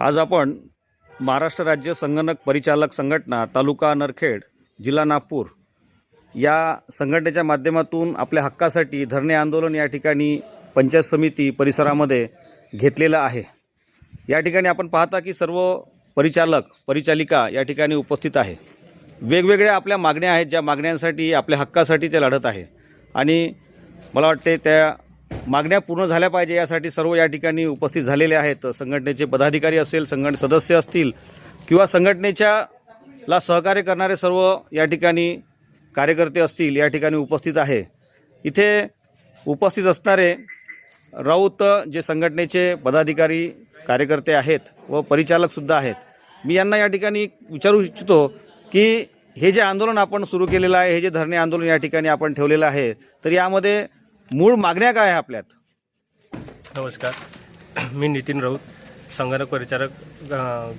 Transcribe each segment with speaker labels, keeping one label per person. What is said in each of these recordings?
Speaker 1: आज आपण महाराष्ट्र राज्य संगणक परिचालक संघटना तालुका नरखेड जिल्हा नागपूर या संघटनेच्या माध्यमातून आपल्या हक्कासाठी धरणे आंदोलन या ठिकाणी पंचायत समिती परिसरामध्ये घेतलेलं आहे. या ठिकाणी आपण पाहता की सर्व परिचालक परिचालिका या ठिकाणी उपस्थित आहे. वेगवेगळ्या आपल्या मागण्या आहेत ज्या मागण्यांसाठी आपल्या हक्कासाठी ते लढत आहे. आणि मला वाटते त्या मागण्या पूर्ण झाल्या पाहिजे यासाठी सर्व या ठिकाणी उपस्थित झालेले आहेत. संघटनेचे पदाधिकारी असेल संघट सदस्य असतील किंवा संघटनेच्या ला सहकार्य करणारे सर्व या ठिकाणी कार्यकर्ते असतील या ठिकाणी उपस्थित आहे. इथे उपस्थित असणारे राऊत जे संघटनेचे पदाधिकारी कार्यकर्ते आहेत व परिचालकसुद्धा आहेत. मी यांना या ठिकाणी विचारू इच्छितो की हे जे आंदोलन आपण सुरू केलेलं आहे हे जे धरणे आंदोलन या ठिकाणी आपण ठेवलेलं आहे तर यामध्ये मूळ मागण्या काय आहे आपल्यात?
Speaker 2: नमस्कार. मी नितीन राऊत संगणक परिचारक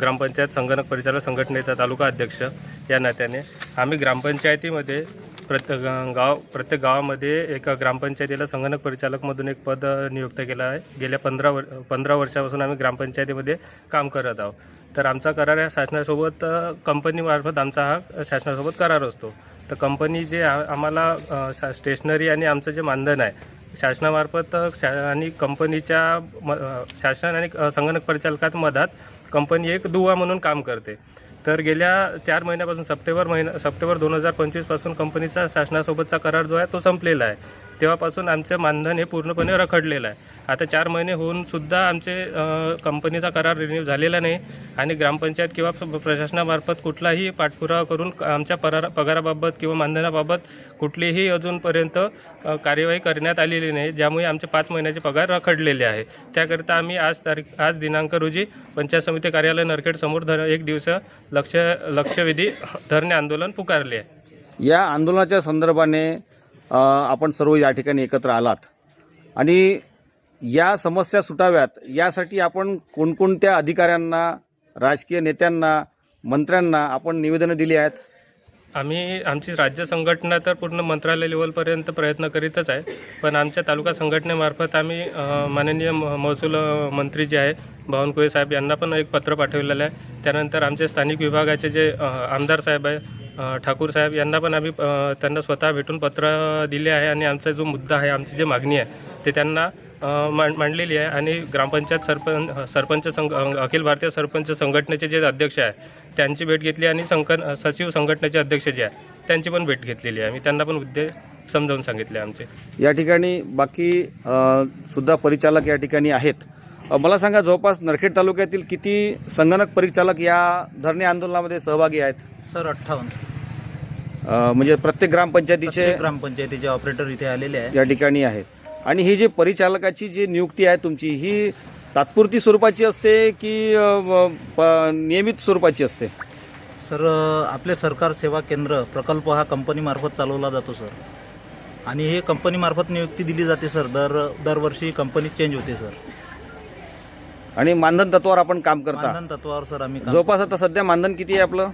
Speaker 2: ग्रामपंचायत संगणक परिचारक संघटनेचा तालुका अध्यक्ष. या नात्याने आम्ही ग्रामपंचायतीमध्ये प्रत्येक गाव प्रत्येक गावामध्ये एका ग्रामपंचायतीला संगणक परिचालकमधून एक पद अ, नियुक्त केलं आहे. गेल्या पंधरा वर पंधरा वर्षापासून आम्ही ग्रामपंचायतीमध्ये काम करत आहोत. तर आमचा करार या शासनासोबत अ, कंपनीमार्फत आमचा हा शासनासोबत करार असतो. तर कंपनी जे आम्हाला शा- स्टेशनरी आणि आमचं जे मानधन आहे शासनामार्फत शा आणि कंपनीच्या म शासन आणि संगणक परिचालकात मधात कंपनी एक दुवा म्हणून काम करते. तर गेल्या चार महिन्यापासून सप्टेंबर महिना सप्टेंबर दोन हजार पंचवीसपासून कंपनीचा शासनासोबतचा करार जो आहे तो संपलेला आहे. तेव्हापासून आमचं मानधन हे पूर्णपणे रखडलेलं आहे. आता चार महिने होऊन सुद्धा आमचे कंपनीचा करार रिन्यू झालेला नाही आणि ग्रामपंचायत किंवा प्रशासनामार्फत कुठलाही पाठपुरावा करून आमच्या परा पगाराबाबत किंवा मानधनाबाबत कुठलीही अजूनपर्यंत कार्यवाही करण्यात आलेली नाही. ज्यामुळे आमचे पाच महिन्याचे पगार रखडलेले आहे. त्याकरिता आम्ही आज तारीख आज दिनांक रोजी पंचायत समिती कार्यालय नरखेड समोर धर एक दिवस लक्ष लक्षवेधी धरणे आंदोलन पुकारले आहे.
Speaker 1: या आंदोलनाच्या संदर्भाने आपण सर्व या ठिकाणी एकत्र आलात. आणि या समस्या सुटाव्यात यासाठी आपण कोणकोणत्या अधिकाऱ्यांना राजकीय नेत्यांना मंत्र्यांना आपण निवेदनं दिली आहेत?
Speaker 2: आम्ही आमची राज्य संघटना तर पूर्ण मंत्रालय लेवलपर्यंत प्रयत्न करीतच आहे. पण आमच्या तालुका संघटनेमार्फत आम्ही माननीय म- महसूल मंत्री जे आहे बावनकुळे साहेब यांना पण एक पत्र पाठवलेलं आहे. त्यानंतर आमचे स्थानिक विभागाचे जे आमदार साहेब आहे ठाकूर साहेब यांना पण आम्ही त्यांना स्वतः भेटून पत्र दिले आहे आणि आमचा जो मुद्दा आहे आमची जी मागणी आहे ते त्यांना मांड मांडलेली आहे आणि ग्रामपंचायत सरपंच सरपंच संघ अखिल भारतीय सरपंच संघटनेचे जे अध्यक्ष आहे त्यांची भेट घेतली आणि संक सचिव संघटनेचे अध्यक्ष जे आहे त्यांची पण भेट घेतलेली आहे. मी त्यांना पण मुद्दे समजावून सांगितले आमचे.
Speaker 1: या ठिकाणी बाकी सुद्धा परिचालक या ठिकाणी आहेत. मला सांगा जवळपास नरखेड तालुक्यातील किती संगणक परिचालक या धरणे आंदोलनामध्ये सहभागी आहेत?
Speaker 3: सर अठ्ठावन्न.
Speaker 1: म्हणजे प्रत्येक ग्रामपंचायतीचे
Speaker 3: प्रत्येक ग्रामपंचायतीचे ऑपरेटर इथे आलेले आहे
Speaker 1: या ठिकाणी आहेत. आणि ही जी परिचालकाची जी नियुक्ती आहे तुमची ही तात्पुरती स्वरूपाची असते की अ, प- नियमित स्वरूपाची असते?
Speaker 3: सर आपले सरकार सेवा केंद्र प्रकल्प हा कंपनीमार्फत चालवला जातो सर. आणि हे कंपनीमार्फत नियुक्ती दिली जाते सर. दर दरवर्षी कंपनी चेंज होते सर.
Speaker 1: आणि मानधन तत्वावर आपण काम करता.
Speaker 3: मानधन तत्वावर सर आम्ही काम
Speaker 1: जवळपास आता सध्या मानधन किती आहे आपलं?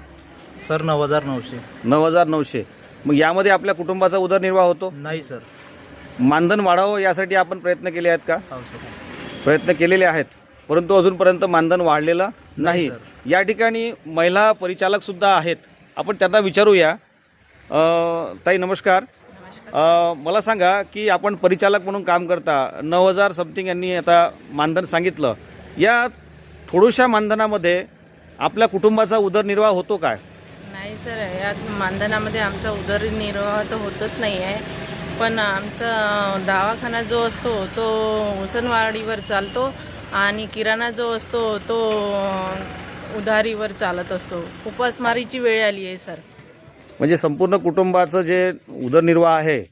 Speaker 3: सर नऊ हजार नऊशे.
Speaker 1: नऊ हजार नऊशे. मग यामध्ये आपल्या कुटुंबाचा उदरनिर्वाह होतो?
Speaker 3: नाही सर.
Speaker 1: मानधन वाढावं यासाठी आपण प्रयत्न केले आहेत का?
Speaker 3: हो सर.
Speaker 1: प्रयत्न केलेले आहेत परंतु अजूनपर्यंत मानधन वाढलेलं नाही या ठिकाणी महिला परिचालक सुद्धा आहेत. आपण त्यांना विचारूया. अ, ताई नमस्कार. अ, मला सांगा की आपण परिचालक म्हणून काम करता. नऊ हजार समथिंग यांनी आता मानधन सांगितलं. या थोड्याशा मानधनामध्ये आपल्या कुटुंबाचा उदरनिर्वाह होतो काय?
Speaker 4: नाही सर या मानधनामध्ये आमचा उदरनिर्वाह तर होतच नाही आहे पण आमचा दवाखाना जो असतो तो उसनवाडीवर चालतो आणि किराणा जो असतो तो उधारीवर चालत असतो. उपासमारीची वेळ आली आहे सर.
Speaker 1: म्हणजे संपूर्ण कुटुंबाचं जे उदरनिर्वाह आहे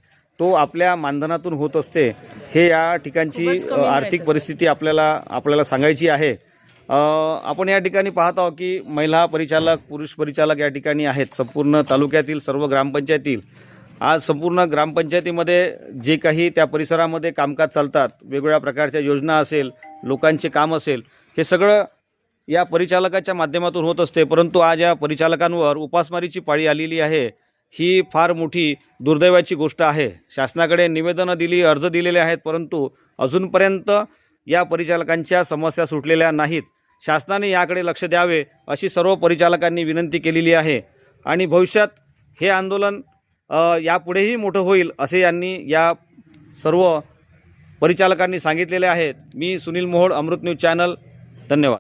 Speaker 1: तो आपल्या मानधनातून होत असते हे या ठिकाणची आर्थिक. परिस्थिती आपल्याला आपल्याला सांगायची आहे. आपण या ठिकाणी पाहत आहोत की महिला परिचालक पुरुष परिचालक या ठिकाणी आहेत. संपूर्ण तालुक्यातील सर्व ग्रामपंचायतील. आज संपूर्ण ग्रामपंचायतीमध्ये जे काही त्या परिसरामध्ये कामकाज चालतात वेगवेगळ्या प्रकारच्या योजना असेल लोकांचे काम असेल हे सगळं या परिचालकाच्या माध्यमातून होत असते. परंतु आज या परिचालकांवर उपासमारीची पाळी आलेली आहे. ही फार मोठी दुर्दैवाची गोष्ट आहे. शासनाकडे निवेदनं दिली अर्ज दिलेले आहेत परंतु अजूनपर्यंत या परिचालकांच्या समस्या सुटलेल्या नाहीत. शासनाने याकडे लक्ष द्यावे अशी सर्व परिचालकांनी विनंती केलेली आहे. आणि भविष्यात हे आंदोलन यापुढेही मोठं होईल असे यांनी या सर्व परिचालकांनी सांगितलेले आहेत. मी सुनील मोहोळ अमृत न्यूज चॅनल. धन्यवाद.